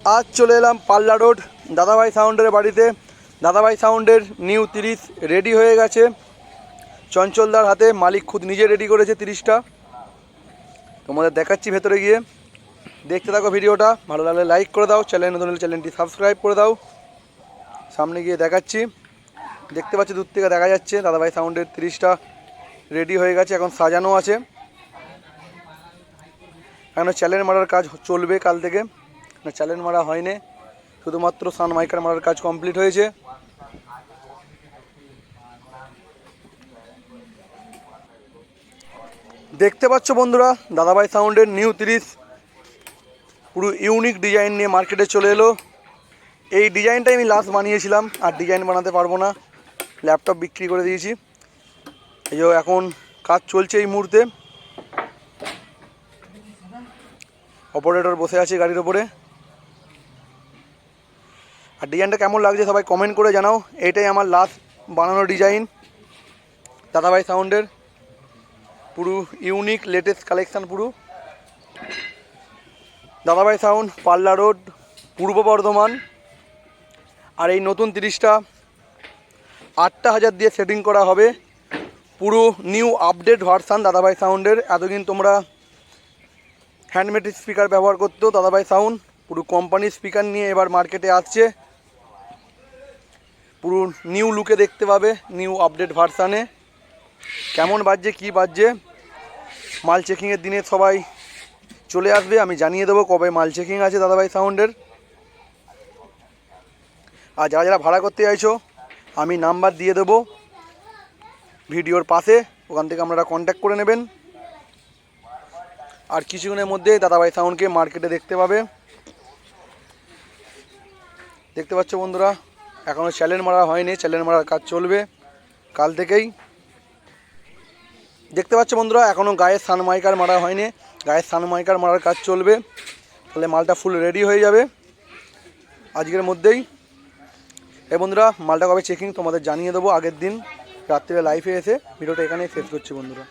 আজ চলে এলাম পাল্লা রোড, দাদাভাই সাউন্ডের বাড়িতে। দাদাভাই সাউন্ডের নিউ তিরিশ রেডি হয়ে গেছে। চঞ্চলদার হাতে মালিক খুদ নিজে রেডি করেছে তিরিশটা। তোমাদের দেখাচ্ছি ভেতরে গিয়ে। দেখতে থাকো ভিডিওটা। ভালো লাগলে লাইক করে দাও চ্যানেল নতুন হলে চ্যানেলটি সাবস্ক্রাইব করে দাও। সামনে গিয়ে দেখাচ্ছি। দেখতে পাচ্ছি দূর থেকে দেখা যাচ্ছে, দাদাভাই সাউন্ডের তিরিশটা রেডি হয়ে গেছে, এখন সাজানো আছে। এখন চ্যালেঞ্জ মারার কাজ চলবে কাল থেকে? না চ্যালেঞ্জ মারা হয়নি, শুধুমাত্র সান মাইকার মারার কাজ কমপ্লিট হয়েছে। দেখতে পাচ্ছ বন্ধুরা, দাদাভাই সাউন্ডের নিউ তিরিশ। পুরো ইউনিক ডিজাইন নিয়ে মার্কেটে চলে এলো। এই ডিজাইনটাই আমি লাস্ট বানিয়েছিলাম, আর ডিজাইন বানাতে পারব না। ল্যাপটপ বিক্রি করে দিয়েছি। এই যে এখন কাজ চলছে এই মুহূর্তে। অপারেটর বসে আছে গাড়ির ওপরে। আর ডিজাইনটা কেমন লাগছে সবাই কমেন্ট করে জানাও। এটাই আমার লাস্ট বানানো ডিজাইন দাদাভাই সাউন্ডের। পুরো ইউনিক লেটেস্ট কালেকশান পুরো। দাদাভাই সাউন্ড, পাল্লা রোড, পূর্ব বর্ধমান। আর এই নতুন তিরিশটা আটটা হাজার দিয়ে সেটিং করা হবে। পুরো নিউ আপডেট ভার্সান দাদাভাই সাউন্ডের। এতদিন তোমরা হ্যান্ডমেড স্পিকার ব্যবহার করতো দাদাভাই সাউন্ড, পুরো কোম্পানির স্পিকার নিয়ে এবার মার্কেটে আসছে। পুরো নিউ লুকে দেখতে পাবে নিউ আপডেট ভার্সানে কেমন বাজছে, কি বাজছে? মাল চেকিংয়ের দিনে সবাই চলে আসবে, আমি জানিয়ে দেবো কবে মাল চেকিং আছে দাদাভাই সাউন্ডের আর যারা যারা ভাড়া করতে চাইছো, আমি নাম্বার দিয়ে দেবো ভিডিওর পাশে, ওখান থেকে আপনারা কন্ট্যাক্ট করে নেবেন। আর কিছুক্ষণের মধ্যে দাদাভাই সাউন্ডকে মার্কেটে দেখতে পাবে। দেখতে পাচ্ছ বন্ধুরা এখনও চ্যালেঞ্জ মারা হয়নি, চ্যালেঞ্জ মারার কাজ চলবে কাল থেকেই। দেখতে পাচ্ছ বন্ধুরা এখনও গায়ের সানমাইকার মারা হয়নি গায়ের সানমাইকার মারার কাজ চলবে, তাহলে মালটা ফুল রেডি হয়ে যাবে আজকের মধ্যেই। এই বন্ধুরা, মালটা কবে চেকিং তোমাদের জানিয়ে দেবো আগের দিন রাত্রিরে লাইফে এসে, ভিডিওটা এখানেই শেষ করছি বন্ধুরা।